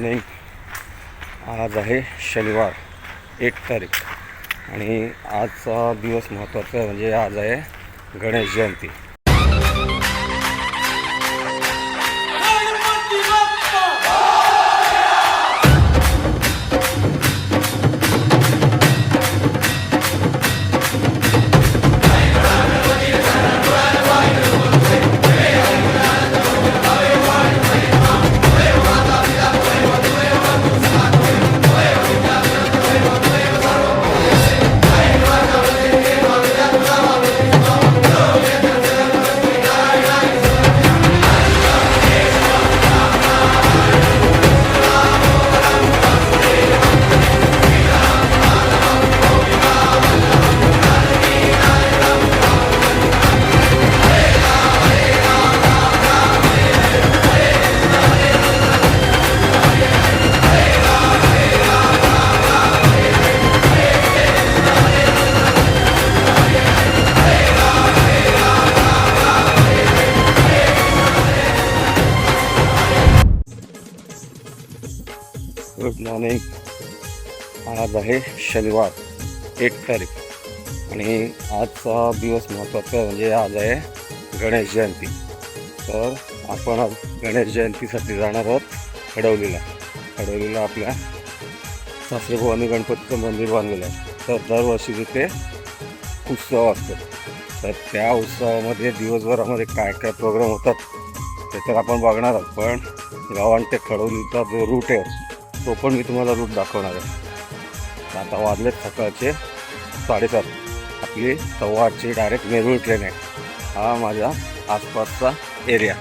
Morning आज आहे शनिवार एक तारीख. आणि आजचा दिवस महत्त्वाचा म्हणजे आज आहे गणेश जयंती. आणि मॉर्निंग आज आहे शनिवार एक तारीख. आणि आजचा दिवस महत्त्वाचा आहे म्हणजे आज आहे गणेश जयंती. तर आपण आज गणेश जयंतीसाठी जाणार आहोत खडवलीला खडवलीला आपल्या सासरेभवानी गणपतीचं मंदिर बांधलेलं आहे. तर दरवर्षी तिथे उत्सव असतो. तर त्या उत्सवामध्ये दिवसभरामध्ये काय काय प्रोग्राम होतात ते तर आपण बघणार आहोत. पण गावांटे ते खडवलीचा जो रूट आहे तो पण मी तुम्हाला रूट दाखवणार आहे. आता वाजलेत सकाळचे साडेसात. आपली सव्वा आठची डायरेक्ट नेरूळ ट्रेन आहे. हा माझ्या आसपासचा एरिया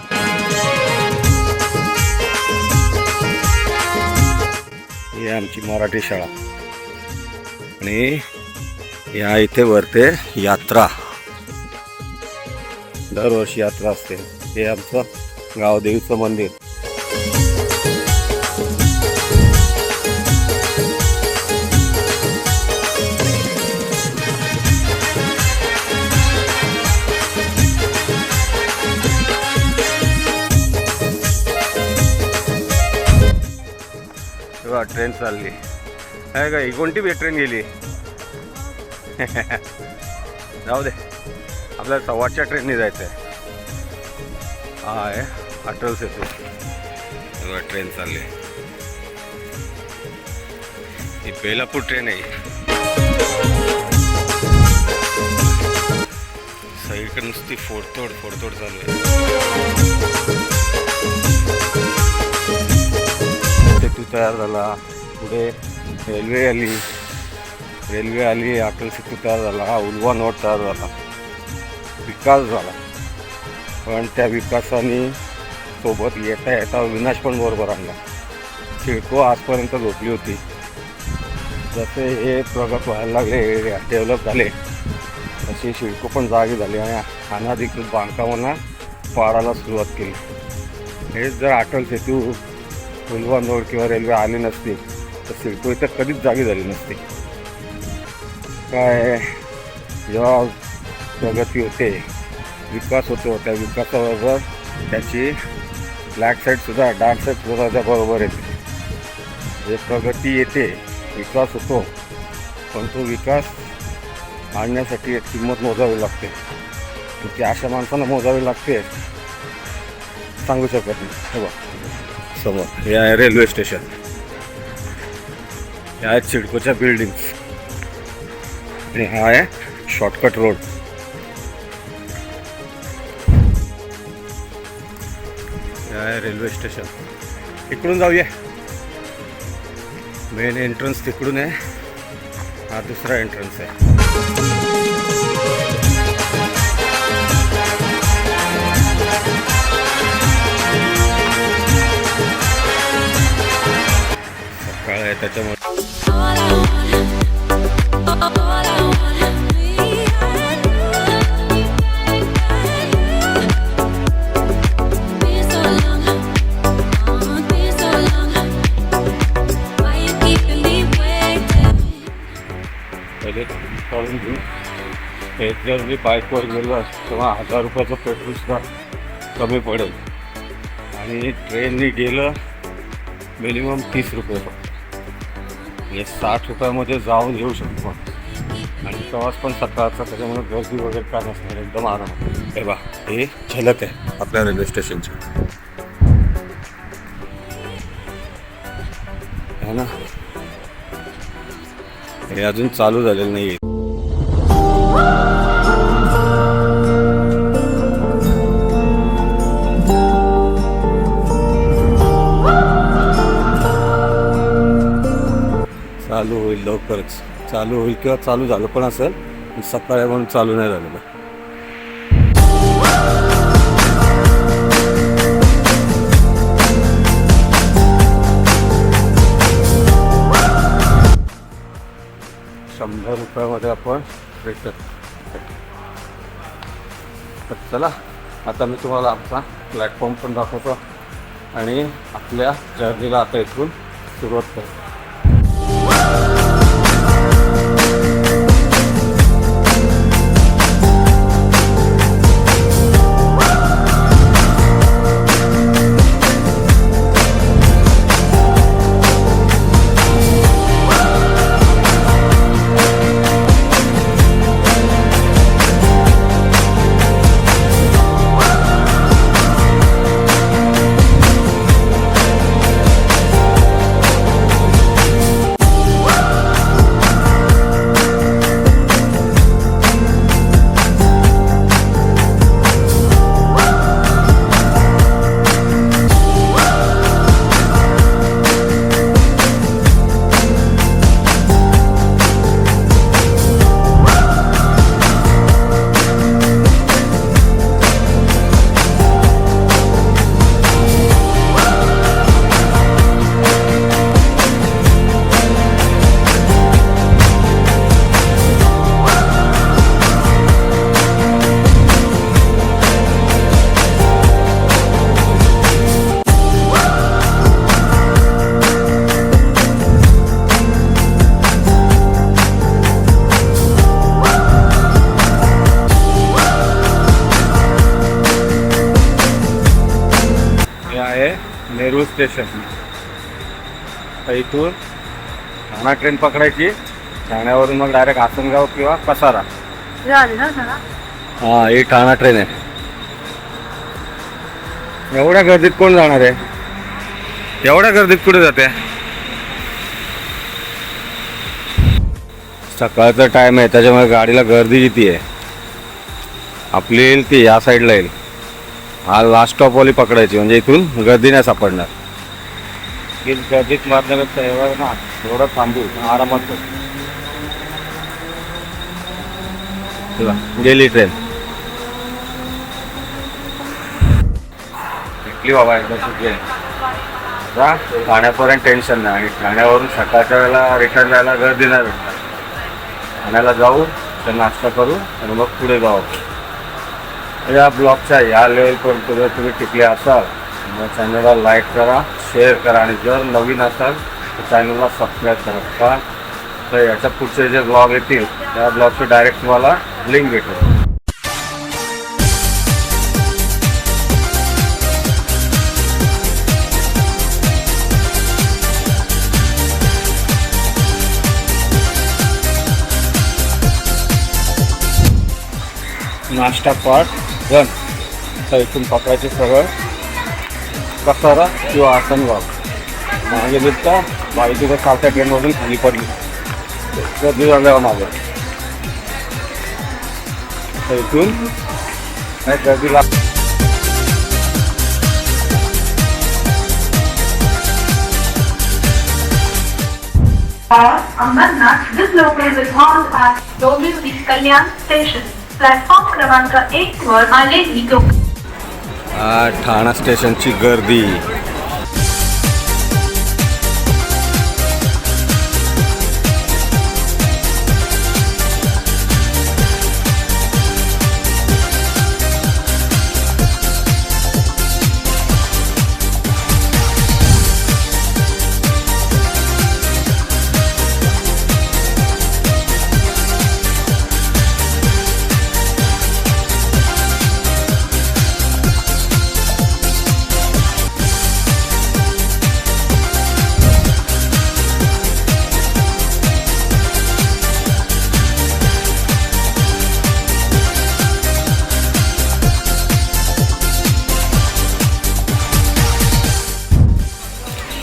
ही आमची मराठी शाळा. आणि या इथे वरते यात्रा. दरवर्षी यात्रा असते. हे आमचं गावदेवीचं मंदिर. चालली. आहे का ही कोणती बी ट्रेन गेली? जाऊ दे. आपल्याला सव्वाच्या ट्रेनने जायचं आहे हाय अटल सेतू. ट्रेन चालली ही बेलापूर ट्रेन आहे सगळीकडे नुसती फोडतोड फोडतोड चालू आहे. सेतू तयार झाला. पुढे रेल्वे आली. रेल्वे आली अटल सेतू तयार झाला. उलवा नोट तयार झाला. विकास झाला. पण त्या विकासाने सोबत येता येता विनाश पण बरोबर आणला. सिडको आजपर्यंत झोपली होती. जसे हे प्रगत व्हायला लागले एरिया डेव्हलप झाले तशी सिडको पण जागी झाली आणि अनाधिकृत बांधकामांना पाडायला सुरुवात केली. हेच जर अटल सेतू उलवा नोड किंवा रेल्वे आली नसती तर सिडको इथं कधीच जागी झाली नसते. काय जेव्हा प्रगती होते विकास होतो त्या विकासाबरोबर त्याची ब्लॅक साईडसुद्धा डार्क साईडसुद्धा त्याबरोबर येते. जे प्रगती येते विकास होतो पण तो विकास आणण्यासाठी एक किंमत मोजावी लागते. तर ती अशा माणसांना मोजावी लागते सांगू शकत नाही. हे बघ. समोर हे आहे रेल्वे स्टेशन ह्या आहेत सिडकोच्या बिल्डिंग आणि हा आहे शॉर्टकट रोड हे आहे रेल्वे स्टेशन इकडून जाऊया. मेन एंट्रन्स तिकडून आहे. हा दुसरा एंट्रन्स आहे. सकाळ आहे त्याच्यामुळे काढून घेऊ हे जर मी बाईकवर गेलो तेव्हा हजार रुपयाचं पेट्रोलसुद्धा कमी पडेल. आणि ट्रेनने गेलं मिनिमम तीस रुपये फक्त हे साठ रुपयामध्ये जाऊन येऊ शकतो. आणि प्रवास पण सकाळचा त्याच्यामुळे गर्दी वगैरे काय नसणार एकदम आराम. हे बा हे झलक आहे आपल्या रेल्वे स्टेशनची. है ना. हे अजून चालू झालेलं नाही आहे चालू होईल लवकरच. चालू होईल किंवा चालू झालं पण असेल सकाळी म्हणून चालू नाही झालेलं शंभर रुपयामध्ये आपण रिटर्न तर चला आता मी तुम्हाला आमचा प्लॅटफॉर्म पण दाखवतो आणि आपल्या जर्नीला आता इथून सुरुवात करतो. स्टेशन इथून ठाणा ट्रेन पकडायची. ठाण्यावरून मग डायरेक्ट आसनगाव किंवा कसारा हा ही ठाणा ट्रेन आहे. एवढ्या गर्दीत कोण जाणार आहे? एवढ्या गर्दीत कुठे जाते? सकाळचा टाइम आहे त्याच्यामुळे गाडीला गर्दी किती आहे? आपली येईल ती या साईडला येईल. हा लास्ट स्टॉपवाली पकडायची म्हणजे इथून गर्दी नाही सापडणार. की गर्दीत मारण्यापेक्षा एवढं ना थोडं थांबू आरामात चला गेली ट्रेन भेटली बाबा एकदा सुटली जा ठाण्यापर्यंत टेन्शन नाही. आणि ठाण्यावरून सकाळच्या वेळेला रिटर्न जायला गर्दी नाही भेटणार ठाण्याला जाऊ तर नाश्ता करू आणि मग पुढे जाऊ. या ब्लॉगच्या या लेवलपर्यंत जर तुम्ही टिकले असाल मग चॅनलला लाईक करा. शेअर करा आणि जर नवीन असाल तर चॅनलला सबस्क्राईब करा. का तर याच्या पुढचे जे ब्लॉग येतील त्या ब्लॉगची डायरेक्ट तुम्हाला लिंक भेटेल. नाश्ता पाठ गण तर इथून पकडायचे सरळ. कसारा किंवा आसनगाव मागे दिसता बाई तिथे सारख्या ट्रेनमधून खाली पडली. गर्दी झाल्यावर मागे. तर इथून गर्दी लाग Ambernath this local will halt at Dombivli Kalyan station platform क्रमांक एक वर आलेली लोक ठाणा स्टेशनची गर्दी.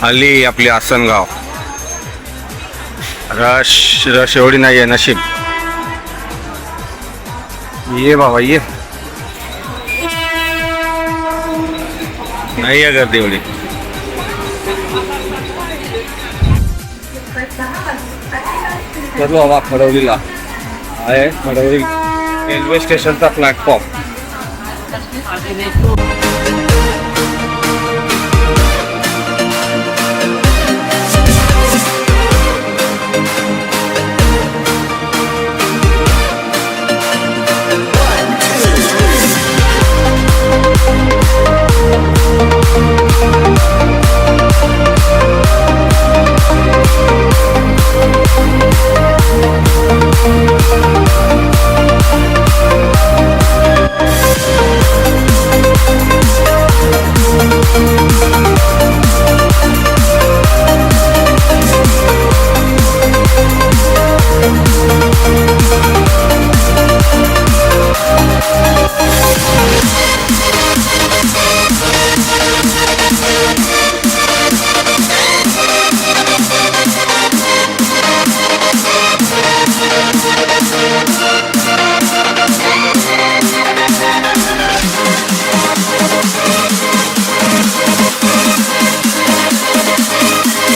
आली आपली आसनगाव रश रश एवढी नाही आहे नशीब. ये बाबा ये. नाही आहे गर्दी एवढी. तर बाबा खडवलीला आहे खडवली रेल्वे स्टेशनचा प्लॅटफॉर्म